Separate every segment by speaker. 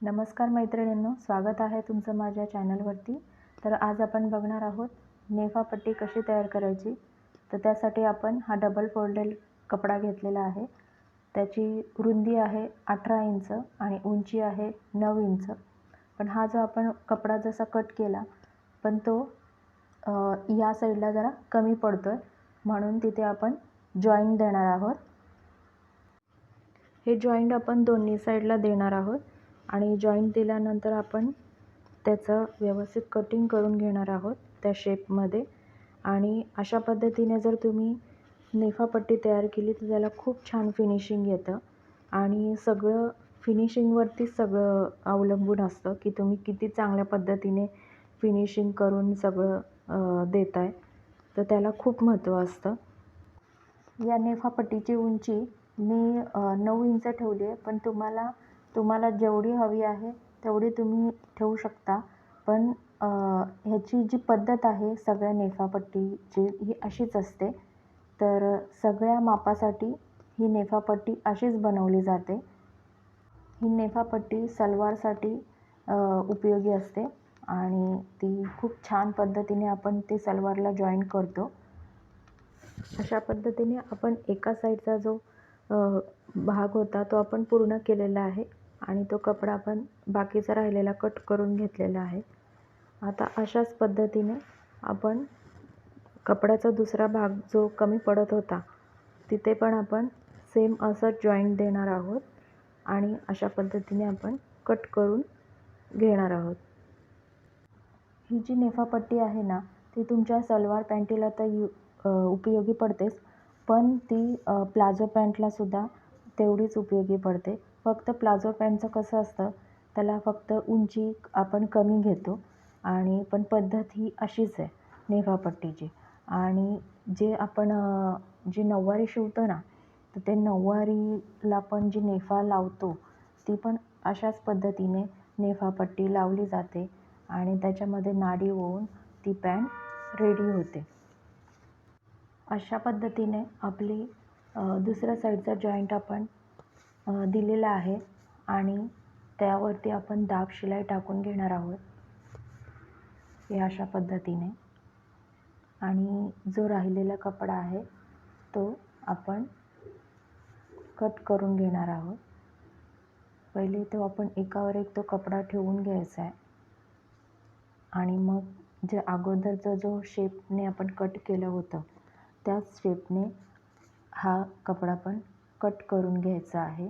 Speaker 1: नमस्कार मैत्रिणींनो स्वागत आहे तुमचं माझ्या चॅनलवरती. तर आज आपण बघणार आहोत नेफापट्टी कशी तयार करायची? तर त्यासाठी आपण हा डबल फोल्डेड कपडा घेतलेला आहे. त्याची रुंदी आहे अठरा इंच आणि उंची आहे नऊ इंच. पण हा जो आपण कपडा जसा कट केला पण तो या साईडला जरा कमी पडतो आहे म्हणून तिथे आपण जॉईंट देणार आहोत. हे जॉईंट आपण दोन्ही साईडला देणार आहोत. आणि जॉईंट दिल्यानंतर आपण त्याचं व्यवस्थित कटिंग करून घेणार आहोत त्या शेपमध्ये आणि अशा पद्धतीने जर तुम्ही नेफापट्टी तयार केली तर त्याला खूप छान फिनिशिंग येतं. आणि सगळं फिनिशिंगवरतीच सगळं अवलंबून असतं की तुम्ही किती चांगल्या पद्धतीने फिनिशिंग करून सगळं देत आहे तर त्याला खूप महत्त्व असतं. या नेफापट्टीची उंची मी नऊ इंच ठेवली आहे पण तुम्हाला तुम्हाला जेवढी हवी आहे तेवढी तुम्ही ठेवू शकता. पण ह्याची जी पद्धत आहे सगळ्या नेफापट्टीची ही अशीच असते. तर सगळ्या मापासाठी ही नेफापट्टी अशीच बनवली जाते. ही नेफापट्टी सलवारसाठी उपयोगी असते आणि ती खूप छान पद्धतीने आपण ती सलवारला जॉईन करतो. अशा पद्धतीने आपण एका साईडचा जो भाग होता तो आपण पूर्ण केलेला आहे. आणि तो कपडा आपण बाकीचा राहिलेला कट करून घेतलेला आहे. आता अशाच पद्धतीने आपण कपड्याचा दुसरा भाग जो कमी पडत होता तिथे पण आपण सेम असं जॉईंट देणार आहोत आणि अशा पद्धतीने आपण कट करून घेणार आहोत. ही जी नेफापट्टी आहे ना ती तुमच्या सलवार पॅन्टीला तर यू उपयोगी पडतेच पण ती प्लाझो पॅन्टलासुद्धा तेवढीच उपयोगी पडते. फक्त प्लाझो पॅन्टचं कसं असतं त्याला फक्त उंची आपण कमी घेतो आणि पण पद्धत ही अशीच आहे नेफापट्टीची आणि जे आपण जी नऊवारी शिवतो ना तर ते नऊवारीला पण जी नेफा लावतो ती पण अशाच पद्धतीने नेफापट्टी लावली जाते आणि त्याच्यामध्ये नाडी होऊन ती पॅन्ट रेडी होते. अशा पद्धतीने आपली दुसऱ्या साईडचा जॉईंट आपण दिलेला आहे आणि त्यावरती आपण दाब शिलाई टाकून घेणार आहोत. हे अशा पद्धतीने. आणि जो राहिलेला कपडा आहे तो आपण कट करून घेणार आहोत. पहिले तो आपण एकावर एक तो कपडा ठेवून घ्यायचा आहे. आणि मग जे अगोदरचा जो शेपने आपण कट केलं होतं त्याच शेपने हा कपडा पण कट करून घ्यायचा आहे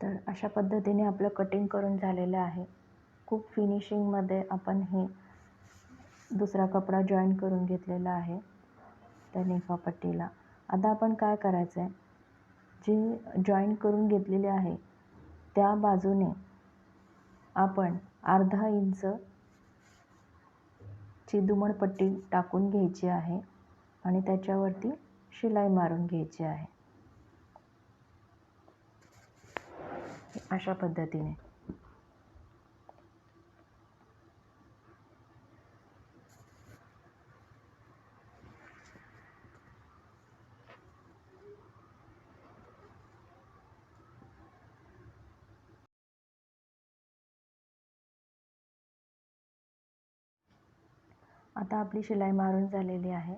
Speaker 1: तर अशा पद्धतीने आपलं कटिंग करून झालेलं आहे. खूप फिनिशिंगमध्ये आपण हे दुसरा कपडा जॉईन करून घेतलेला आहे त्या नेफापट्टीला आता आपण काय करायचं आहे जी जॉईन करून घेतलेली आहे त्या बाजूने आपण अर्धा इंच ची दुमडपट्टी टाकून घ्यायची आहे आणि त्याच्यावरती शिलाई मारून घ्यायची आहे. अशा पद्धतीने. आता आपली शिलाई मारून झालेली आहे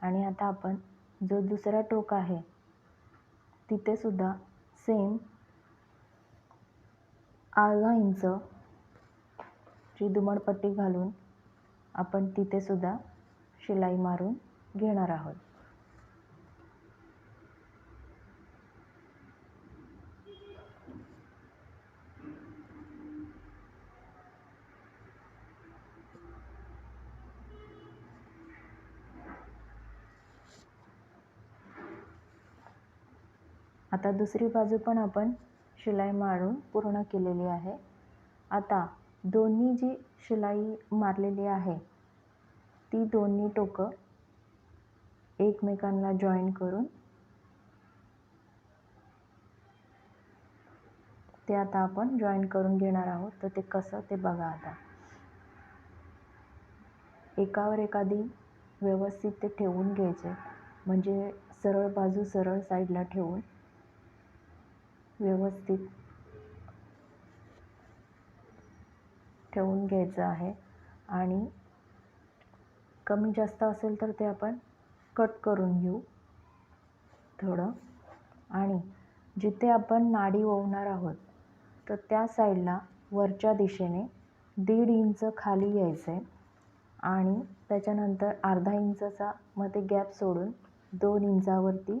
Speaker 1: आणि आता आपण जो दुसरा टोक आहे तिथेसुद्धा सेम अर्धा इंच. ची दुमडपट्टी घालून आपण तिथेसुद्धा शिलाई मारून घेणार आहोत. आता दुसरी बाजू पण आपण शिलाई मारून पूर्ण केलेली आहे. आता दोन्ही जी शिलाई मारलेली आहे ती दोन्ही टोकं एकमेकांना जॉईन करून ते आता आपण जॉईन करून घेणार आहोत. तर ते कसं ते बघा आता. एकावर एखादी व्यवस्थित ते ठेवून घ्यायचे. म्हणजे सरळ बाजू सरळ साईडला ठेवून व्यवस्थित ठेवून घ्यायचं आहे. आणि कमी जास्त असेल तर ते आपण कट करून घेऊ थोडं. आणि जिथे आपण नाडी ओवणार आहोत तर त्या साईडला वरच्या दिशेने दीड इंच खाली यायचं आहे आणि त्याच्यानंतर अर्धा इंचाचा मध्ये गॅप सोडून दोन इंचावरती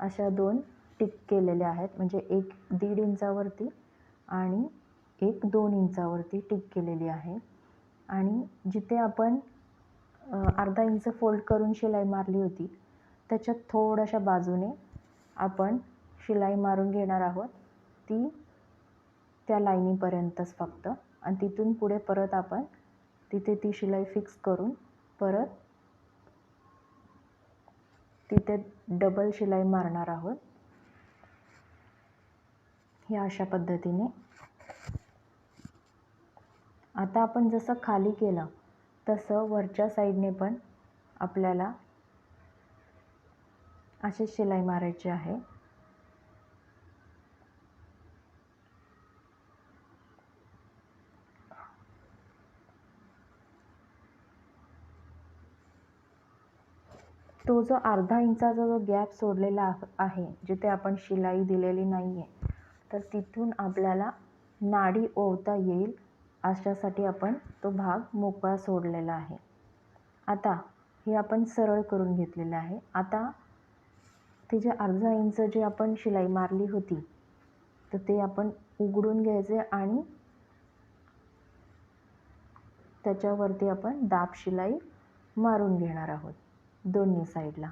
Speaker 1: अशा दोन टिक केलेले आहेत. म्हणजे एक दीड इंचावरती आणि एक दोन इंचावरती टिक केलेली आहे. आणि जिथे आपण अर्धा इंच फोल्ड करून शिलाई मारली होती त्याच्यात थोड्याशा बाजूने आपण शिलाई मारून घेणार आहोत. ती त्या लाईनीपर्यंतच फक्त. आणि तिथून पुढे परत आपण तिथे ती शिलाई फिक्स करून परत तिथे डबल शिलाई मारणार आहोत. हे अशा पद्धतीने. आता आपण जसं खाली केलं तसं वरच्या साईडने पण आपल्याला अशी शिलाई मारायची आहे. तो जो अर्धा इंचाचा जो गॅप सोडलेला आहे जिथे आपण शिलाई दिलेली नाही आहे तर तिथून आपल्याला नाडी ओवता येईल अशासाठी आपण तो भाग मोकळा सोडलेला आहे. आता हे आपण सरळ करून घेतलेलं आहे. आता ते जे अर्धा इंच जे आपण शिलाई मारली होती तर ते आपण उघडून घ्यायचे आणि त्याच्यावरती आपण दाब शिलाई मारून घेणार आहोत दोन्ही साईडला.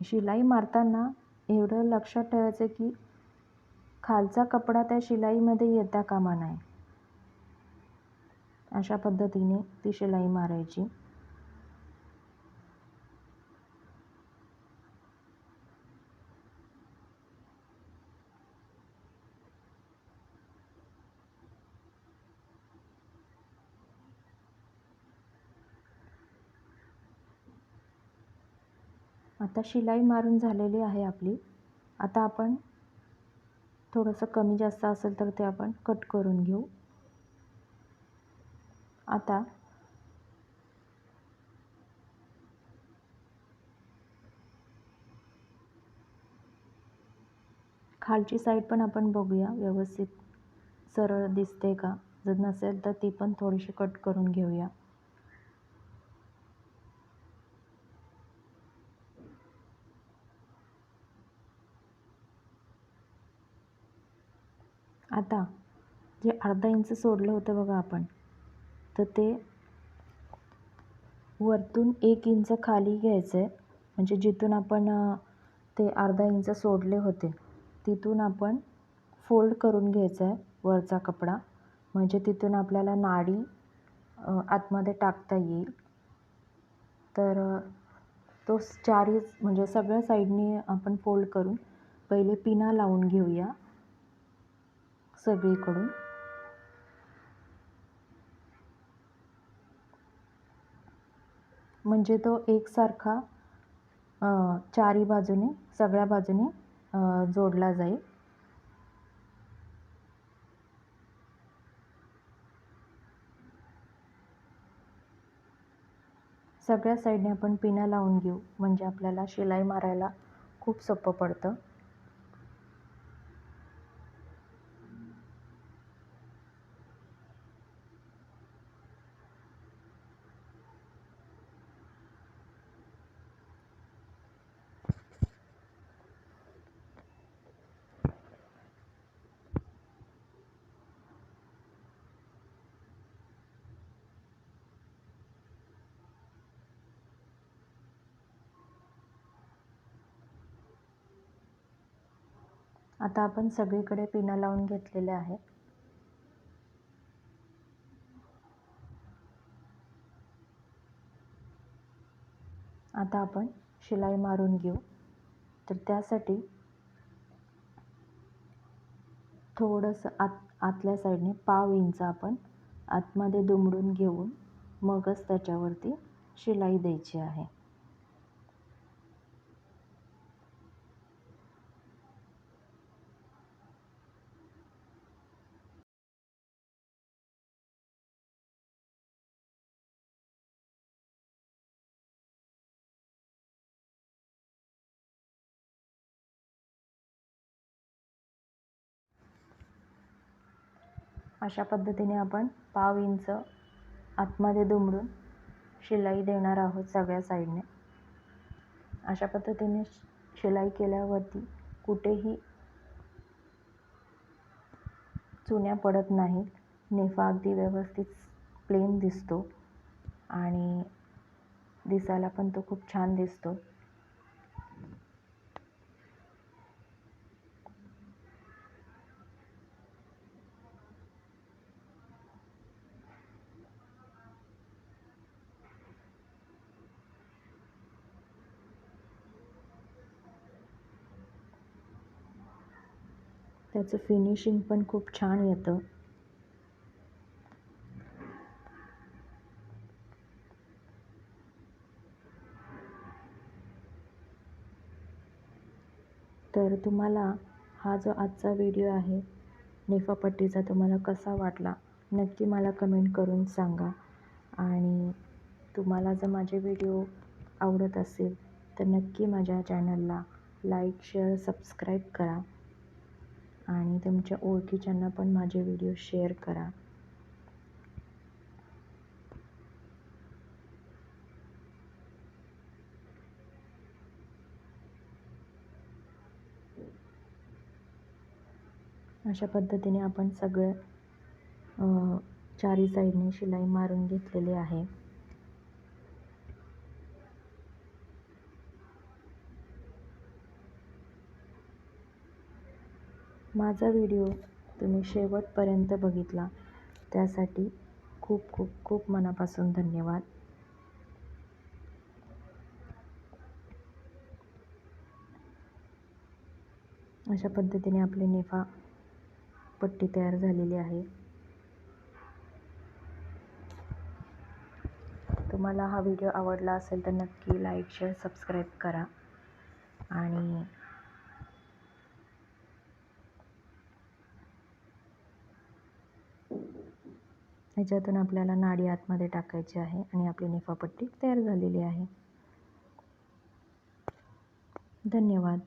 Speaker 1: शिलाई मारताना एवढं लक्षात ठेवायचं की खालचा कपडा त्या शिलाईमध्ये येता कामा नये. अशा पद्धतीने ती शिलाई मारायची. आता शिलाई मारून झालेली आहे आपली. आता आपण थोडंसं कमी जास्त असेल तर ते आपण कट करून घेऊ. आता खालची साईड पण आपण बघूया व्यवस्थित. सरळ दिसते का? जर नसेल तर ती पण थोडीशी कट करून घेऊया. आता जे अर्धा इंच सोडलं होतं बघा आपण तर ते वरतून एक इंच खाली घ्यायचं आहे. म्हणजे जिथून आपण ते अर्धा इंच सोडले होते तिथून आपण फोल्ड करून घ्यायचं आहे वरचा कपडा. म्हणजे तिथून आपल्याला नाडी आतमध्ये टाकता येईल. तर तो चारही म्हणजे सगळ्या साईडनी आपण फोल्ड करून पहिले पिना लावून घेऊया. सगळीकडून. म्हणजे तो एकसारखा चारी बाजूने सगळ्या बाजूने जोडला जाईल. सगळ्या साईडने आपण पिना लावून घेऊ. म्हणजे आपल्याला शिलाई मारायला खूप सोपं पडतं. आता आपण सगळीकडे पिनं लावून घेतलेले आहे. आता आपण शिलाई मारून घेऊ. तर त्यासाठी थोडंसं आत आतल्या साईडने पाव इंच आपण आतमध्ये दुमडून घेऊन मगच त्याच्यावरती शिलाई द्यायची आहे. अशा पद्धतीने आपण पाव इंच आतमध्ये दुमडून शिलाई देणार आहोत सगळ्या साईडने. अशा पद्धतीने शिलाई केल्यावरती कुठेही चुन्या पडत नाहीत. नेफा अगदी व्यवस्थित प्लेन दिसतो आणि दिसायला पण तो खूप छान दिसतो. त्याचं फिनिशिंग पण खूप छान येतं. तर तुम्हाला हा जो आजचा व्हिडिओ आहे नेफापट्टीचा तुम्हाला कसा वाटला? नक्की मला कमेंट करून सांगा. आणि तुम्हाला जर माझे व्हिडिओ आवडत असेल तर नक्की माझ्या चॅनलला लाईक शेअर सबस्क्राईब करा. आणि तुमच्या ओळखीच्यांना पण माझे व्हिडिओ शेअर करा. अशा पद्धतीने आपण सगळं चारी साईडने शिलाई मारून घेतलेली आहे. माझा व्हिडिओ तुम्ही शेवटपर्यंत बघितला. त्यासाठी खूप खूप खूप मनापासून धन्यवाद. अशा पद्धतीने आपली नेफा पट्टी तयार झालेली आहे. तुम्हाला हा व्हिडिओ आवडला असेल तर नक्की लाईक शेअर सबस्क्राईब करा. आणि ह्याच्यातून आपल्याला नाडी आतमध्ये टाकायची आहे आणि आपली निफापट्टी तयार झालेली आहे. धन्यवाद.